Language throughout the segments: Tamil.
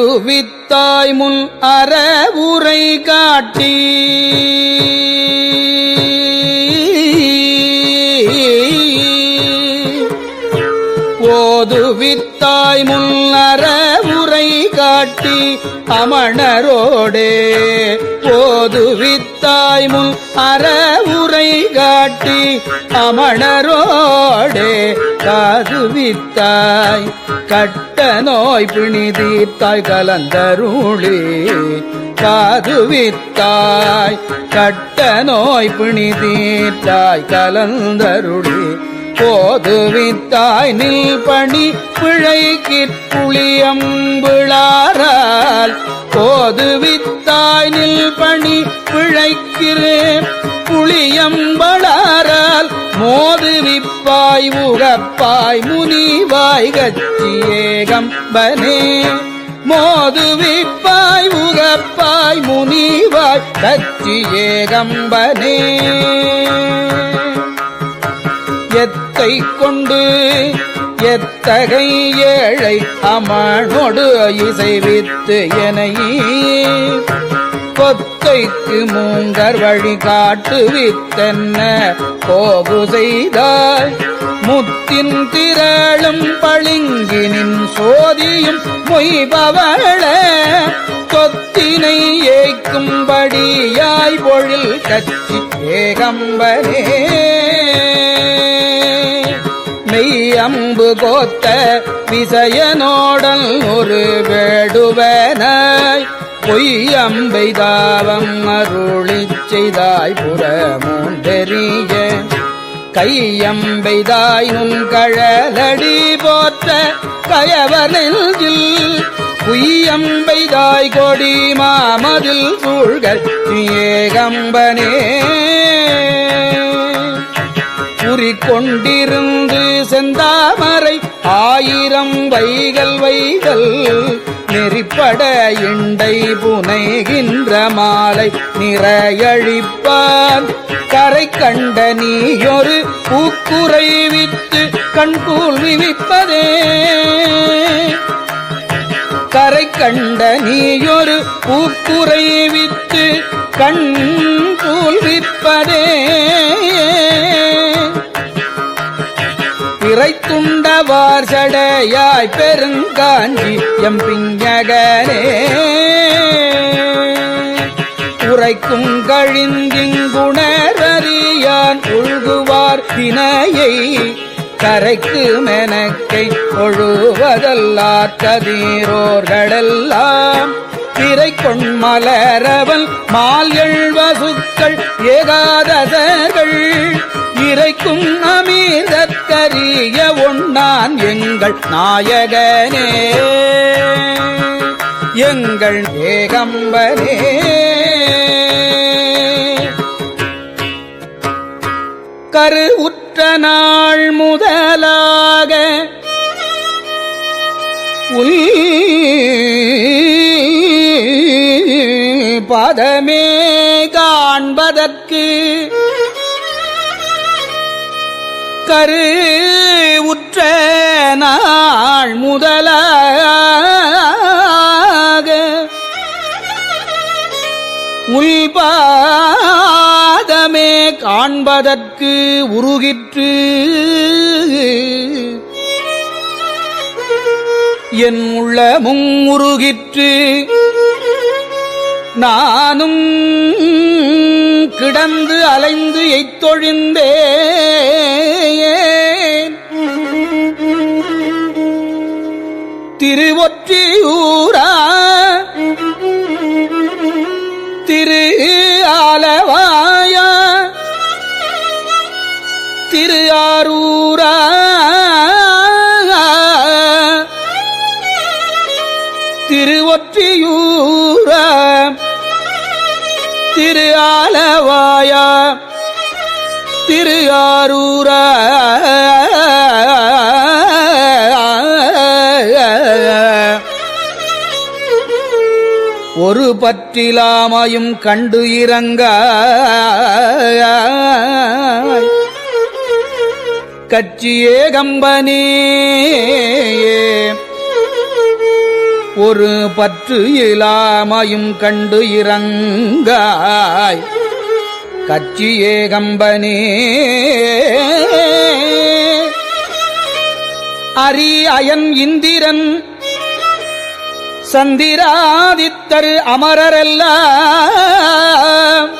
புதுவித்தாய் முன் அறவுரை காட்டி. ஓதுவித்தாய் முன் அறவுரை காட்டி. அமணரோடே போதுவித்தாய் முன் அறவுரை காட்டி அமணரோடே காதுவித்தாய். கட்ட நோய் பிணிதீர்த்தாய் கலந்தருளே காதுவித்தாய். கட்ட நோய் பிணிதீர்த்தாய் கலந்தருளே போதுவித்தாய் நில் பணி பிழைக்கிற் புளியம்பிளாரால் போதுவித்தாய் நில் பணி பிழைக்கிறேன் புளியம்பளாரால் மோதுவிப்பாய் உகப்பாய் முனிவாய் கச்சி ஏகம்பனே. மோதுவிப்பாய் உகப்பாய் முனிவாய் கச்சி கை கொண்டு எத்தகை ஏழை அமனோடு இசைவித்து எனையே. கொத்தைக்கு மூங்கர் வழி காட்டுவித்தென்ன போகு செய்தாய். முத்தின் திரளும் பளிங்கினின் சோதியும் மொய்பவள. கொத்தினை ஏய்க்கும்படியாய் பொழில் கச்சி ஏகம்பனே அம்பு கோத்த விசயனோடல் ஒரு வேடுவனாய் பொய்யம்பை தாவம் அருளி செய்தாய் புறமூன்றெறிய கையம்பெய்தாய் நுண் கழலடி போற்ற கயவனில் குய்யம்பெய்தாய் கொடி மாமதில் சூழ்கள் ஏகம்பனே. கொண்டிருந்து செந்தாமரை ஆயிரம் வைகள் வைகள் நெறிப்பட இண்டை புனைகின்ற மாலை நிறையழிப்பான். கரை கண்ட நீயொரு பூக்குறை வித்து கண்கூல் விவிப்பதே கரை கண்ட நீயொரு பூக்குறை வித்து கண் கூல்விப்பதே பிறைத்துண்டவார் சடையாய் பெருங்காஞ்சி எம்பிஞகனே உரைக்கும் கழிந்திங்குணரறியான் உள்குவார் தினையை கரைக்கு மெனக்கை ஒழுவதல்லார் கதீரோர்களெல்லாம். பிறை கொண்மலரவன் மால் எழுவசுக்கள் ஏகாதசர்கள். இறைக்கும் அமீரக்கரிய ஒன்னான் எங்கள் நாயகனே. எங்கள் ஏகம்பரே. கரு உற்ற நாள் முதலாக உள் பதமே காண்பதற்கு கரு உற்ற நாள் முதலாக உள்பாதமே காண்பதற்கு உருகிற்று என் உள்ளமும் உருகிற்று நானும் கிடந்து அலைந்து எய்த்தொழிந்தே ஆரூரா ஒரு பற்றிலாமையும் கண்டு இறங்க. கட்சியே கம்பனே ஒரு பற்று இலாமையும் கண்டு இறங்காய். கச்சி ஏகம்பனே. அரி அயன் இந்திரன் சந்திராதித்தர் அமரரெல்லாம்.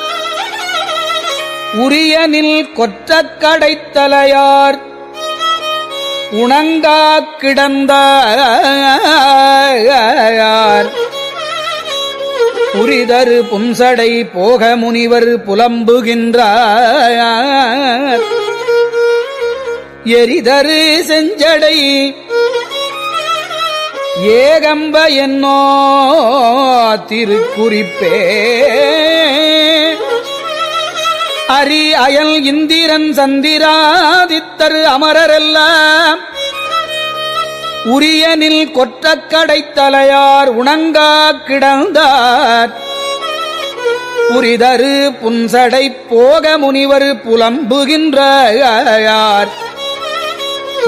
உரியனில் கொற்றக் கடைத்தலையார் உணங்கா கிடந்தார். புரிதரு பும்சடை போக முனிவர் புலம்புகின்றார். எரிதரு செஞ்சடை ஏகம்ப என்னோ திருக்குறிப்பே. அரி அயல் இந்திரன் சந்திராதித்தர் அமரரெல்லாம் உரியனில் கொற்றக்கடைத் தலையார் உணங்கா கிடந்தார். புரிதரு புன்சடை போக முனிவர் புலம்புகின்றார்.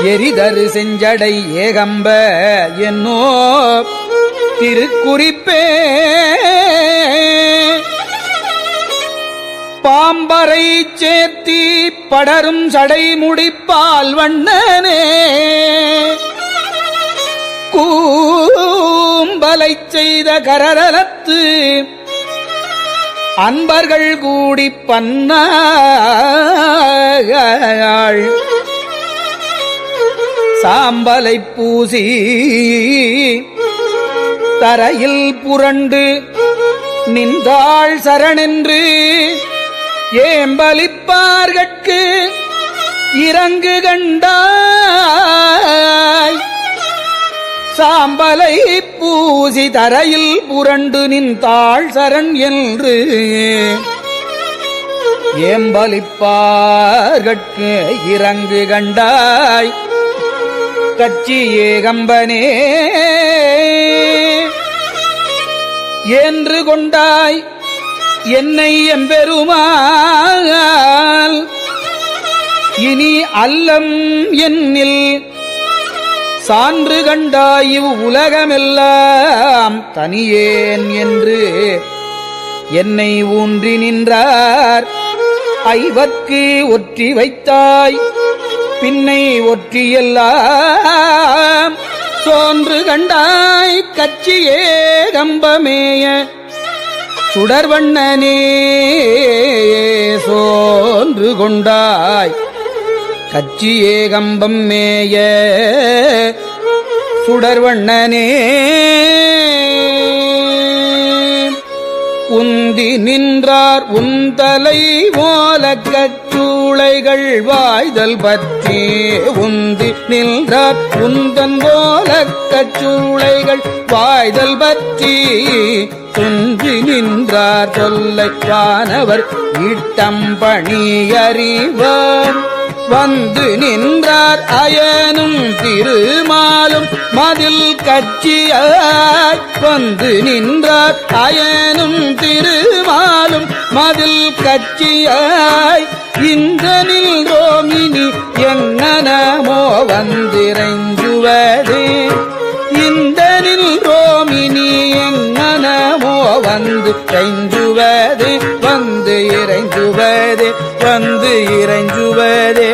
எரிதரு செஞ்சடை ஏகம்ப என்னோ திருக்குறிப்பே. பாம்பரை சேர்த்தி படரும் சடை முடிப்பால் வண்ணனே. கூம்பலை செய்த கரரலத்து அன்பர்கள் கூடி பன்னாள் சாம்பலை பூசி தரையில் புரண்டு நின்றாள் சரணென்று ஏம்பலிப்பார்கட்கு இறங்கு கண்டாய். சாம்பலை பூசி தரையில் புரண்டு நின்றாள் சரண் என்று ஏம்பலிப்பார்கட்கு இறங்கு கண்டாய். கச்சி ஏகம்பனே என்று கொண்டாய் என்னை எம்பெருமாள். இனி அல்லம் என்னில் சான்று கண்டாய் உலகமெல்லாம் தனியேன் என்று. என்னை ஊன்றி நின்றார். ஐவர்க்கு ஒற்றி வைத்தாய். பின்னை ஒற்றியெல்லாம் சோன்று கண்டாய் கட்சியே கம்பமேய. சுடர்வண்ணனே சோன்று கொண்டாய். கச்சி ஏகம்பம் மேய சுடர்வண்ணனே. உந்தி நின்றார் உந்தலை ஓலக்கச்சூளைகள் வாய்தல் பற்றி. உந்தி நின்றார் உந்தன் போலக்கச்சூளைகள் வாய்தல் பற்றி. துன்றி நின்றார் சொல்லை வானவர் இட்டம் பணியறிவார். வந்து நின்றார் அயனும் திருமாலும் மதில் கட்சியாய் வந்து நின்றார் அயனும் திருமாலும் மதில் கட்சியாய் இந்த நின்றோமினி எங்கனமோ வந்திரைஞ்சுவதே இந்த நின்றோமினி எங்கனமோ வந்து கைஞ்சுவதே வந்து இறைஞ்சுவதே வந்து இறைஞ்சுவதே